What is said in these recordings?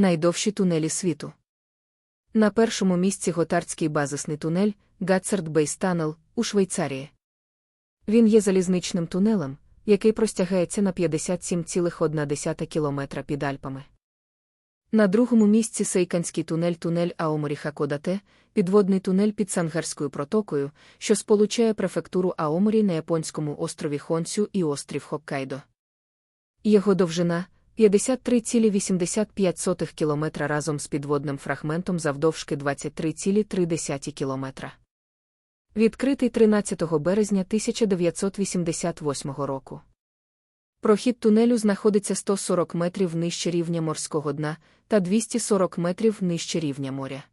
найдовші тунелі світу. На першому місці готардський базисний тунель Гатсерд Бейс Танел у Швейцарії. Він є залізничним тунелем, який простягається на 57,1 кілометра під Альпами. На другому місці Сейканський тунель тунель Аоморі Кодате, підводний тунель під Сангарською протокою, що сполучає префектуру Аоморі на японському острові Хонсю і острів Хоккайдо. Його довжина 53,85 км разом з підводним фрагментом завдовжки 23,3 км. Відкритий 13 березня 1988 року. Прохід тунелю знаходиться 140 метрів нижче рівня морського дна та 240 метрів нижче рівня моря.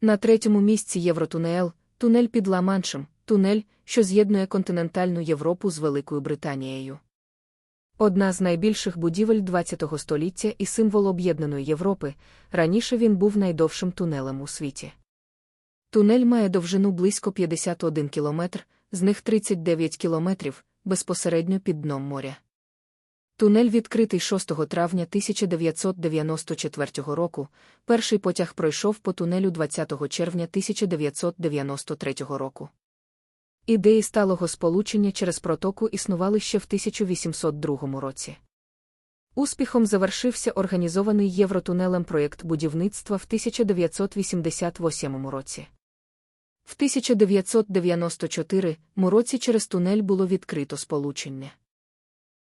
На третьому місці Євротунел, тунель під Ла-Маншем, тунель, що з'єднує континентальну Європу з Великою Британією. Одна з найбільших будівель ХХ століття і символ об'єднаної Європи, раніше він був найдовшим тунелем у світі. Тунель має довжину близько 51 кілометр, з них 39 кілометрів безпосередньо під дном моря. Тунель відкритий 6 травня 1994 року. Перший потяг пройшов по тунелю 20 червня 1993 року. Ідеї сталого сполучення через протоку існували ще в 1802 році. Успіхом завершився організований Євротунелем проєкт будівництва в 1988 році. В 1994 році через тунель було відкрито сполучення.